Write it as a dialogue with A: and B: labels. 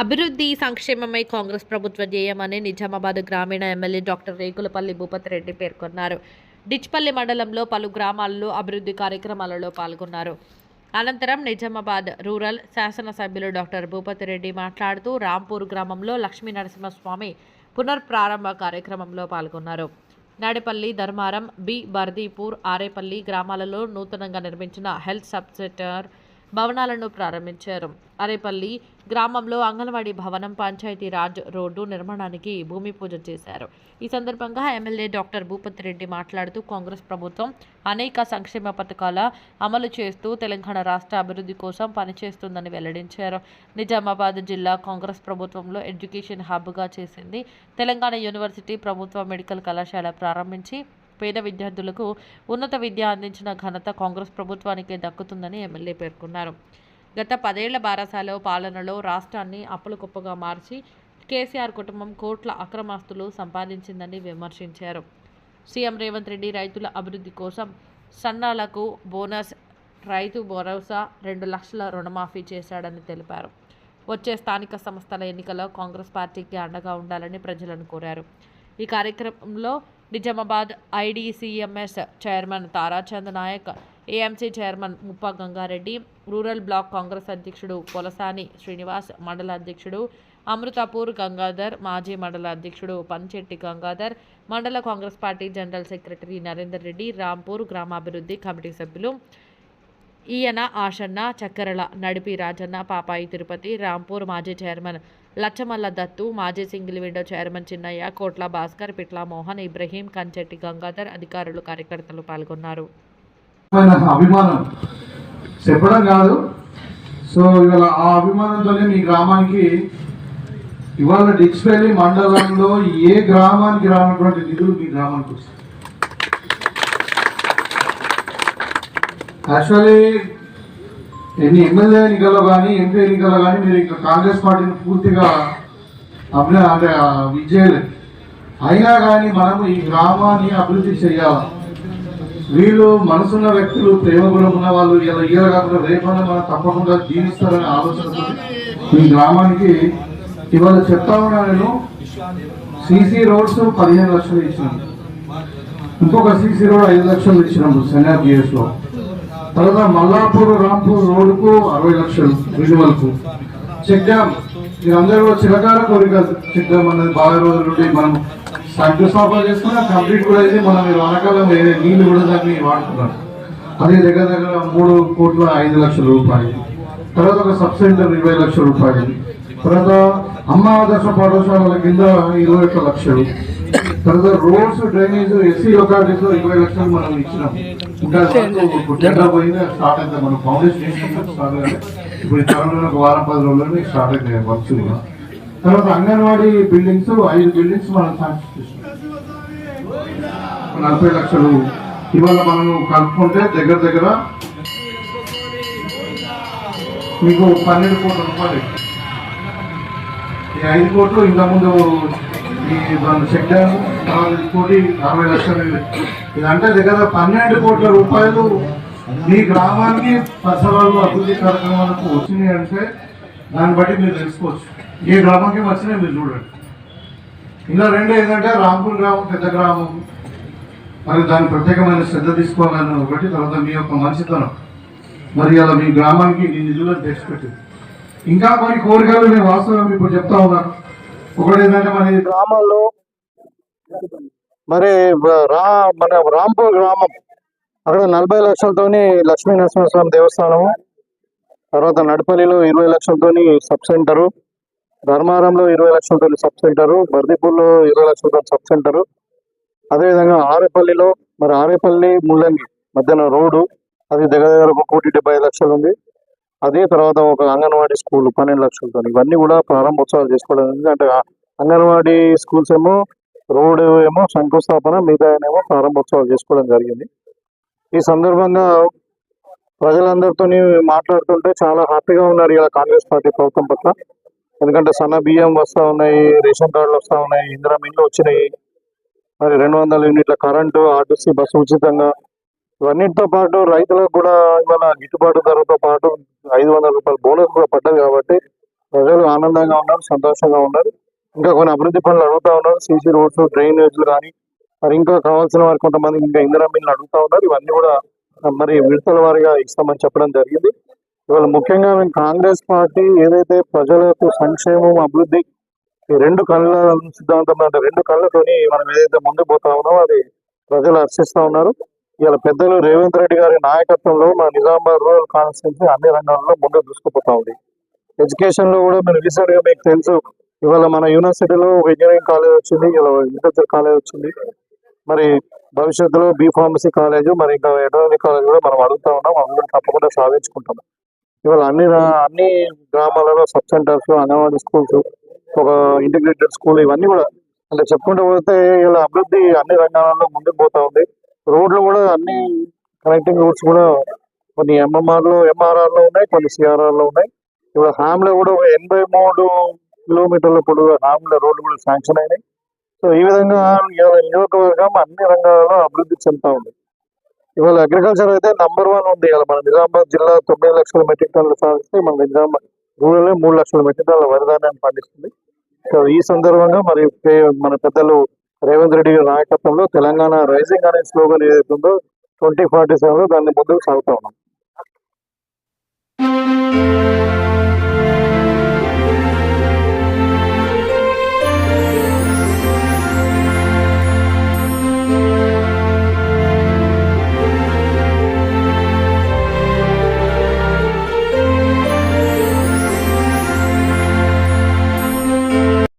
A: అభివృద్ధి సంక్షేమమై కాంగ్రెస్ ప్రభుత్వ ధ్యేయమని నిజామాబాద్ గ్రామీణ ఎమ్మెల్యే డాక్టర్ రేకులపల్లి భూపతి రెడ్డి పేర్కొన్నారు. డిచ్పల్లి మండలంలో పలు గ్రామాల్లో అభివృద్ధి కార్యక్రమాలలో పాల్గొన్నారు. అనంతరం నిజామాబాద్ రూరల్ శాసనసభ్యులు డాక్టర్ భూపతి రెడ్డి మాట్లాడుతూ రాంపూర్ గ్రామంలో లక్ష్మీ నరసింహస్వామి పునర్ప్రారంభ కార్యక్రమంలో పాల్గొన్నారు. నాడేపల్లి ధర్మారం బి బర్దీపూర్ ఆరేపల్లి గ్రామాలలో నూతనంగా నిర్మించిన హెల్త్ సబ్ సెంటర్ భవనాలను ప్రారంభించారు. అరేపల్లి గ్రామంలో అంగన్వాడీ భవనం పంచాయతీ రాజ్ రోడ్డు నిర్మాణానికి భూమి పూజ చేశారు. ఈ సందర్భంగా ఎమ్మెల్యే డాక్టర్ భూపతి రెడ్డి మాట్లాడుతూ కాంగ్రెస్ ప్రభుత్వం అనేక సంక్షేమ పథకాల అమలు చేస్తూ తెలంగాణ రాష్ట్ర అభివృద్ధి కోసం పనిచేస్తుందని వెల్లడించారు. నిజామాబాద్ జిల్లా కాంగ్రెస్ ప్రభుత్వంలో ఎడ్యుకేషన్ హబ్గా చేసింది తెలంగాణ యూనివర్సిటీ ప్రభుత్వ మెడికల్ కళాశాల ప్రారంభించి పేద విద్యార్థులకు ఉన్నత విద్య అందించిన ఘనత కాంగ్రెస్ ప్రభుత్వానికే దక్కుతుందని ఎమ్మెల్యే పేర్కొన్నారు. గత పదేళ్ళ బారసాల పాలనలో రాష్ట్రాన్ని అప్పుల కుప్పగా మార్చి కేసీఆర్ కుటుంబం కోట్ల అక్రమాస్తులు సంపాదించిందని విమర్శించారు. సీఎం రేవంత్ రెడ్డి రైతుల అభివృద్ధి కోసం సన్నాలకు బోనస్ రైతు భరోసా రెండు లక్షల రుణమాఫీ చేశాడని తెలిపారు. వచ్చే స్థానిక సంస్థల ఎన్నికల్లో కాంగ్రెస్ పార్టీకి అండగా ఉండాలని ప్రజలను కోరారు. ఈ కార్యక్రమంలో Nizamabad IDCMS chairman Tarachand Naik AMC chairman Muppa Gangareddy rural black Congress అధ్యక్షుడు పొలసాని శ్రీనివాస్ మండల అధ్యక్షుడు అమృతాపూర్ గంగాధర్ మాజీ మండల అధ్యక్షుడు పంచెట్టి గంగాధర్ మండల Congress party general secretary Narender Reddy Rampur గ్రామాభివృద్ధి కమిటీ సభ్యులు ఈయన ఆషన్న చక్కెరల నడిపి రాజన్న పాపాయి తిరుపతి రాంపూర్ మాజీ చైర్మన్ లచ్చమల్ల దత్తు మాజీ సింగిల్ విండో చైర్మన్ చిన్నయ్య కోట్ల భాస్కర్ పిట్ల మోహన్ ఇబ్రహీం కంచెట్టి గంగాధర్ అధికారులు కార్యకర్తలు పాల్గొన్నారు.
B: అభిమానం చెప్పడం కాదు. సో ఇవాళ ఆ అభిమానంతోనే మీ గ్రామానికి ఇవాళ డిక్స్పల్లి మండలంలో ఏ గ్రామానికి రానటువంటి నిధులు మీ గ్రామానికి వస్తాయి? యాక్చువల్లీ ఎన్ని ఎమ్మెల్యే ఎన్నికల్లో కానీ ఎంపీ ఎన్నికల్లో కానీ మీరు ఇక్కడ కాంగ్రెస్ పార్టీని పూర్తిగా అభిన అంటే విజయలేదు అయినా కానీ మనము ఈ గ్రామాన్ని అభివృద్ధి చేయాలి? వీళ్ళు మనసున్న వ్యక్తులు ప్రేమ గుణం ఉన్న వాళ్ళు ఇలా ఇయ్యాల కాకుండా రేపన్నా మనం తప్పకుండా జీవిస్తారనే ఆలోచనతో ఈ గ్రామానికి ఇవాళ చెప్తా ఉన్నా నేను సీసీ రోడ్స్ పదిహేను లక్షలు ఇచ్చినాను ఇంకొక సీసీ రోడ్ ఐదు లక్షలు ఇచ్చినాము సెనార్ బిఎస్లో తర్వాత మల్లాపూర్ రాంపూర్ రోడ్డుకు అరవై లక్షలు రిజువల్కు చెక్ డ్యామ్ మీరందరూ కూడా చిరకాల కోరిక చెక్ డ్యామ్ అనేది బాగా రోజుల నుండి మనం శంకుస్థాపన చేసుకున్నా. కంప్లీట్ కూడా అయితే మనం ఈ వానకాలం వేరే నీళ్ళు కూడా దాన్ని వాడుతున్నాం అది దగ్గర దగ్గర మూడు కోట్ల ఐదు లక్షల రూపాయలు. తర్వాత ఒక సబ్ సెంటర్ ఇరవై లక్షల రూపాయలు. తర్వాత అమ్మ ఆదర్శ పాఠశాలల కింద ఇరవై ఒక్క లక్షలు. రోడ్స్ డ్రైనేజ్ ఎస్సీ లొకాలిటీస్లో ఇరవై లక్షలు మనం ఇచ్చినాం. ఇంకా టెండర్ పోయింది స్టార్ట్ అయితే మనం ఫౌండేషన్ స్టార్ట్ అయ్యాలి. ఇప్పుడు త్వరలో ఒక వారం పది రోజుల్లో స్టార్ట్ అయితే వర్క్స్ కూడా. తర్వాత అంగన్వాడీ బిల్డింగ్స్ ఐదు బిల్డింగ్స్ మనం శాంక్షన్ నలభై లక్షలు. ఇవాళ మనం కలుపుకుంటే దగ్గర దగ్గర మీకు పన్నెండు కోట్ల రూపాయలు. ఈ ఐదు కోట్లు ఇంతకుముందు ఈ మన చెక్ డ్యామ్ కోటి అరవై లక్షలు ఇదంటే దగ్గర పన్నెండు కోట్ల రూపాయలు మీ గ్రామానికి పరిసరాలు అభివృద్ధి కార్యక్రమాలకు వచ్చినాయి అంటే దాన్ని బట్టి మీరు తెలుసుకోవచ్చు. ఏ గ్రామానికి వచ్చినాయి మీరు చూడండి. ఇంకా రెండు ఏంటంటే రాంపూర్ గ్రామం పెద్ద గ్రామం. మరి దాని ప్రత్యేకమైన శ్రద్ధ తీసుకోవాలని ఒకటి తర్వాత మీ యొక్క మంచితనం మరి అలా మీ గ్రామానికి నిధులను తెచ్చిపెట్టింది. ఇంకా మరి కోరికలు నేను వాస్తవం ఇప్పుడు చెప్తా ఉన్నాను గ్రామంలో
C: గ్రామాల్లో మరి రా మన రాంపూర్ గ్రామం. అక్కడ నలభై లక్షలతోని లక్ష్మీ నరసింహస్వామి దేవస్థానము. తర్వాత నడపల్లిలో ఇరవై లక్షలతోని సబ్ సెంటరు. ధర్మారంలో ఇరవై లక్షలతో సబ్ సెంటరు. బర్దిపూర్లో ఇరవై లక్షలతో సబ్ సెంటరు. అదేవిధంగా ఆరేపల్లిలో మరి ఆరేపల్లి ముల్లంగి మధ్యన రోడ్డు. అది దగ్గర దగ్గర ఒక కోటి డెబ్బై లక్షలు ఉంది అదే తర్వాత ఒక అంగన్వాడీ స్కూల్ పన్నెండు లక్షలతో ఇవన్నీ కూడా ప్రారంభోత్సవాలు చేసుకోవడం ఎందుకంటే అంగన్వాడీ స్కూల్స్ ఏమో రోడ్ ఏమో శంకుస్థాపన మిగతా ఏమో ప్రారంభోత్సవాలు చేసుకోవడం జరిగింది. ఈ సందర్భంగా ప్రజలందరితో మాట్లాడుతుంటే చాలా హ్యాపీగా ఉన్నారు ఇలా కాంగ్రెస్ పార్టీ ప్రభుత్వం పట్ల. ఎందుకంటే సన్న బియ్యం వస్తూ ఉన్నాయి రేషన్ కార్డులు వస్తూ ఉన్నాయి ఇందిరా మిల్లు వచ్చినాయి. మరి రెండు వందల యూనిట్ల కరెంటు ఆర్టీసీ బస్సు ఉచితంగా ఇవన్నిటితో పాటు రైతులకు కూడా ఇవాళ గిట్టుబాటు ధరతో పాటు ఐదు వందల రూపాయల బోనస్ కూడా పడ్డది కాబట్టి
B: ప్రజలు ఆనందంగా ఉన్నారు సంతోషంగా ఉన్నారు. ఇంకా కొన్ని అభివృద్ధి పనులు అడుగుతా ఉన్నారు. సీసీ రోడ్స్ డ్రైనేజ్లు కానీ మరి ఇంకా కావాల్సిన వారు కొంతమంది ఇంకా ఇందిరా మీద అడుగుతా ఉన్నారు. ఇవన్నీ కూడా మరి విడతల వారిగా ఇస్తామని చెప్పడం జరిగింది. ఇవాళ ముఖ్యంగా మేము కాంగ్రెస్ పార్టీ ఏదైతే ప్రజలకు సంక్షేమం అభివృద్ధి రెండు కళ్ళ సిద్ధాంతం అంటే రెండు కళ్ళతోని మనం ఏదైతే ముందుకు పోతా ఉన్నామో అది ప్రజలు హర్షిస్తూ ఉన్నారు. ఇలా పెద్దలు రేవంత్ రెడ్డి గారి నాయకత్వంలో మన నిజామాబాద్ రూరల్ కాన్స్టిట్యూన్సీ అన్ని రంగాల్లో ముందుకు దూసుకుపోతా ఉంది. ఎడ్యుకేషన్లో కూడా మీరు రీసెంట్గా మీకు తెలుసు ఇవాళ మన యూనివర్సిటీలో ఒక ఇంజనీరింగ్ కాలేజ్ వచ్చింది ఇలా అగ్రికల్చర్ కాలేజ్ వచ్చింది. మరి భవిష్యత్తులో బీ ఫార్మసీ కాలేజ్ మరి ఇంకా వెటనరీ కాలేజ్ కూడా మనం అడుగుతా ఉన్నాం అందరం తప్పకుండా సాధించుకుంటాం. ఇవాళ అన్ని అన్ని గ్రామాలలో సబ్ సెంటర్స్ అంగన్వాడీ స్కూల్స్ ఒక ఇంటిగ్రేటెడ్ స్కూల్ ఇవన్నీ కూడా అంటే చెప్పుకుంటూ పోతే ఇలా అభివృద్ధి అన్ని రంగాలలో ముందుకు పోతా ఉంది. రోడ్లు కూడా అన్ని కనెక్టింగ్ రూట్స్ కూడా కొన్ని ఎంఎంఆర్లో ఎంఆర్ఆర్లో ఉన్నాయి కొన్ని సిఆర్ఆర్లో ఉన్నాయి. ఇప్పుడు హామ్లో కూడా ఒక ఎనభై మూడు కిలోమీటర్ల పొడవు హామ్లో రోడ్లు కూడా శాంక్షన్ అయినాయి. సో ఈ విధంగా ఇవాళ నియోజకవర్గం అన్ని రంగాలలో అభివృద్ధి చెందుతూ ఉంది. ఇవాళ అగ్రికల్చర్ అయితే నంబర్ వన్ ఉంది. ఇవాళ మన నిజామాబాద్ జిల్లా తొమ్మిది లక్షల మెట్రిక్ టన్నులు సాధిస్తే మన నిజామాబాద్ రూరల్ మూడు లక్షల మెట్రిక్ టన్నుల వరిధాన్యాన్ని పండిస్తుంది. సో ఈ సందర్భంగా మరి మన పెద్దలు రేవంత్ రెడ్డి గారి నాయకత్వంలో తెలంగాణ రైజింగ్ అనే స్లోగన్ ఏదైతే ఉందో ట్వంటీ ఫార్టీ సెవెన్లో దాన్ని ముందుకు సాగుతా ఉన్నాం.